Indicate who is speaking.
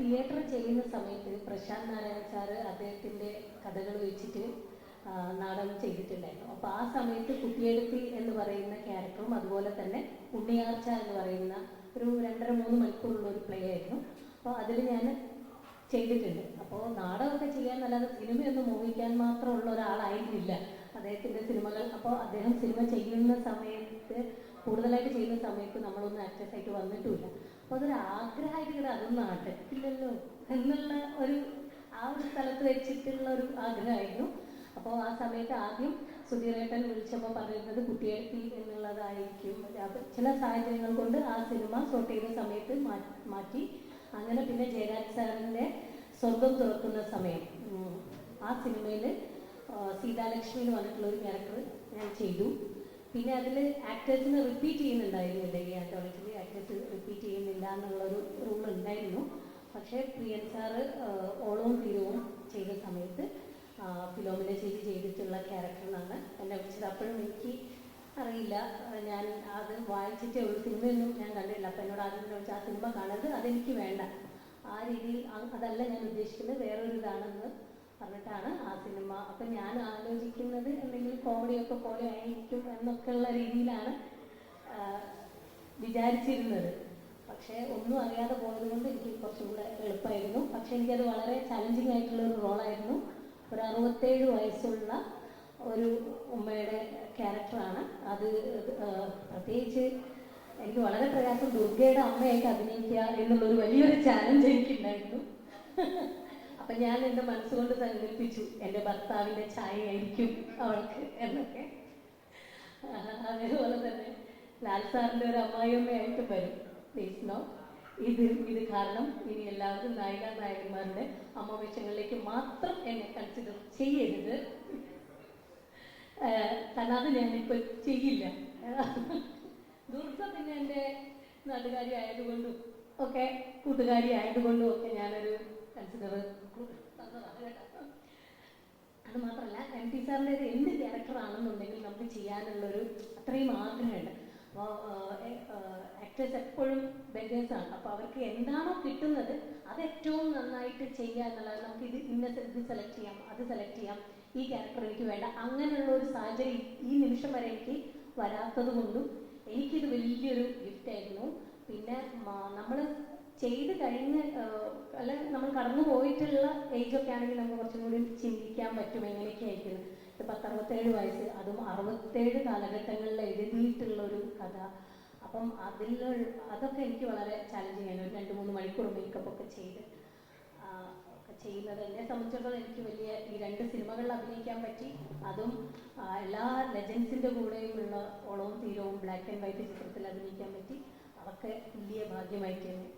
Speaker 1: Theatre ചെയ്യുന്ന സമയത്ത് Prashant Narayana sir അദ്ദേഹത്തിന്റെ കഥകൾ വെച്ചിട്ട് നാടകം ചെയ്തിട്ടുണ്ടായിരുന്നു. അപ്പോൾ ആ സമയത്ത് കുട്ടിയെടുത്തി എന്ന് പറയുന്ന ക്യാരക്ടറും അതുപോലെ തന്നെ ഉണ്ണിയാർച്ച എന്ന് പറയുന്ന ഒരു രണ്ടര മൂന്ന് മണിക്കൂറുള്ള ഒരു പ്ലേ ആയിരുന്നു. അപ്പോൾ അതിൽ ഞാൻ ചെയ്തിട്ടുണ്ട്. അപ്പോൾ നാടകമൊക്കെ ചെയ്യാൻ അല്ലാതെ സിനിമയൊന്നും മോഹിക്കാൻ മാത്രമുള്ള ഒരാളായിരുന്നില്ല അദ്ദേഹത്തിന്റെ സിനിമകൾ. അപ്പോൾ അദ്ദേഹം സിനിമ ചെയ്യുന്ന സമയത്ത് കൂടുതലായിട്ട് ചെയ്യുന്ന സമയത്ത് നമ്മളൊന്നും ആയിട്ട് വന്നിട്ടുമില്ല. അപ്പോൾ അതൊരു ആഗ്രഹമായിട്ട് ഇങ്ങനെ അതൊന്നും നടക്കില്ലല്ലോ എന്നുള്ള ഒരു ആ ഒരു സ്ഥലത്ത് വെച്ചിട്ടുള്ള ഒരു ആഗ്രഹമായിരുന്നു അപ്പോൾ ആ സമയത്ത് ആദ്യം സുധീരേട്ടൻ വിളിച്ചപ്പോൾ പറഞ്ഞിരുന്നത് കുട്ടിയേട്ടി എന്നുള്ളതായിരിക്കും. ചില സാഹചര്യങ്ങൾ കൊണ്ട് ആ സിനിമ ഷോട്ട് ചെയ്ത സമയത്ത് മാറ്റി. അങ്ങനെ പിന്നെ ജയരാജ് സാറിന്റെ സ്വർഗം തുറക്കുന്ന സമയം. ആ സിനിമയിൽ സീതാലക്ഷ്മി എന്ന് പറഞ്ഞിട്ടുള്ള ഒരു ക്യാരക്ടർ ഞാൻ ചെയ്തു. പിന്നെ അതിൽ ആക്ടേഴ്സിനെ റിപ്പീറ്റ് ചെയ്യുന്നുണ്ടായിരുന്നില്ല ഈ ആന്തോളജിയിൽ ആക്ടേഴ്സ് റിപ്പീറ്റ് ചെയ്യുന്നില്ല എന്നുള്ളൊരു റൂൾ ഉണ്ടായിരുന്നു. പക്ഷേ പ്രിയൻ സാറ് ഓളവും തീരവും ചെയ്ത സമയത്ത് ഫിലോമിന ചേച്ചി ചെയ്തിട്ടുള്ള ക്യാരക്ടറിനാണ് എന്നെ വിളിച്ചത്. അപ്പോഴും എനിക്ക് അറിയില്ല. ഞാൻ അത് വായിച്ചിട്ട് ഉള്ളൂ സിനിമയൊന്നും ഞാൻ കണ്ടില്ല അപ്പം എന്നോട് ആദ്യം ചോദിച്ചു, ആ സിനിമ കാണരുത് അതെനിക്ക് വേണ്ട. ആ രീതിയിൽ അതല്ല ഞാൻ ഉദ്ദേശിക്കുന്നത്. വേറൊരു ഇതാണെന്ന് പറഞ്ഞിട്ടാണ് ആ സിനിമ. അപ്പം ഞാൻ ആലോചിക്കുന്നത് എന്തെങ്കിലും കോമഡിയൊക്കെ പോലെ ആയിരിക്കും എന്നൊക്കെയുള്ള രീതിയിലാണ് വിചാരിച്ചിരുന്നത്. പക്ഷേ ഒന്നും അറിയാതെ പോയത് കൊണ്ട് എനിക്ക് കുറച്ചും കൂടെ എളുപ്പമായിരുന്നു. പക്ഷേ എനിക്കത് വളരെ ചലഞ്ചിങ് ആയിട്ടുള്ള ഒരു റോളായിരുന്നു ഒരു അറുപത്തേഴ് വയസ്സുള്ള ഒരു ഉമ്മയുടെ ക്യാരക്ടറാണ് അത് പ്രത്യേകിച്ച് എനിക്ക് വളരെ പ്രയാസം ദുർഗയുടെ അമ്മയായിട്ട് അഭിനയിക്കുക എന്നുള്ളൊരു വലിയൊരു ചാലഞ്ച് എനിക്കുണ്ടായിരുന്നു. അപ്പൊ ഞാൻ എന്റെ മനസ്സുകൊണ്ട് സങ്കല്പിച്ചു എന്റെ ഭർത്താവിന്റെ ഛായയായിരിക്കും അവൾക്ക് എന്നൊക്കെ. അതേപോലെ തന്നെ ലാൽ സാറിന്റെ ഒരു അമ്മായിയമ്മയായിട്ട് വരും. പ്ലീസ് നോ ഇത് ഇത് കാരണം ഇനി എല്ലാവരും നായിക നായകന്മാരുടെ അമ്മ വേഷങ്ങളിലേക്ക് മാത്രം എന്നെ കൺസിഡർ ചെയ്യരുത്. തന്നാതെ ഞാനിപ്പോൾ ചെയ്യില്ല. ദുർഗ പിന്നെ എന്റെ നാട്ടുകാരി ആയതുകൊണ്ടും ഒക്കെ കൂട്ടുകാരി ആയതുകൊണ്ടും ഒക്കെ ഞാനൊരു അത് മാത്രമല്ല എം ടി സാറിന്റെ ഒരു എന്ത് ക്യാരക്ടർ ആണെന്നുണ്ടെങ്കിൽ നമുക്ക് ചെയ്യാനുള്ളൊരു അത്രയും ആഗ്രഹമുണ്ട്. അപ്പോൾ ആക്ടേഴ്സ് എപ്പോഴും ബെഗേഴ്സാണ് അപ്പോൾ അവർക്ക് എന്താണോ കിട്ടുന്നത് അത് ഏറ്റവും നന്നായിട്ട് ചെയ്യുക എന്നുള്ളത് നമുക്ക് ഇത് ഇന്ന ഇത് സെലക്ട് ചെയ്യാം അത് സെലക്ട് ചെയ്യാം ഈ ക്യാരക്ടർ എനിക്ക് വേണ്ട അങ്ങനെയുള്ള ഒരു സാഹചര്യം ഈ നിമിഷം വരെ എനിക്ക് വരാത്തത് കൊണ്ടും എനിക്കിത് വലിയൊരു ഗിഫ്റ്റ് ആയിരുന്നു. പിന്നെ നമ്മൾ ചെയ്ത് കഴിഞ്ഞ് അല്ല നമ്മൾ കടന്നു പോയിട്ടുള്ള ഒക്കെ ആണെങ്കിൽ നമുക്ക് കുറച്ചും കൂടി ചിന്തിക്കാൻ പറ്റും എങ്ങനെയൊക്കെ ആയിരിക്കും. ഇത് പത്തറുപത്തേഴ് വയസ്സ് അതും അറുപത്തേഴ് കാലഘട്ടങ്ങളിൽ എഴുതിയിട്ടുള്ള ഒരു കഥ. അപ്പം അതിൽ അതൊക്കെ എനിക്ക് വളരെ ചാലഞ്ചിങ് ആയിരുന്നു ഒരു രണ്ട് മൂന്ന് മണിക്കൂർ മേക്കപ്പ് ഒക്കെ ചെയ്ത് ചെയ്യുന്നത് എന്നെ സംബന്ധിച്ചിടത്തോളം എനിക്ക് വലിയ ഈ രണ്ട് സിനിമകളിൽ അഭിനയിക്കാൻ പറ്റി. അതും എല്ലാ ലെജൻസിന്റെ കൂടെയുമുള്ള ഓളവും തീരവും ബ്ലാക്ക് ആൻഡ് വൈറ്റ് ചിത്രത്തിൽ അഭിനയിക്കാൻ പറ്റി. അതൊക്കെ വലിയ ഭാഗ്യമായിട്ട് തന്നെ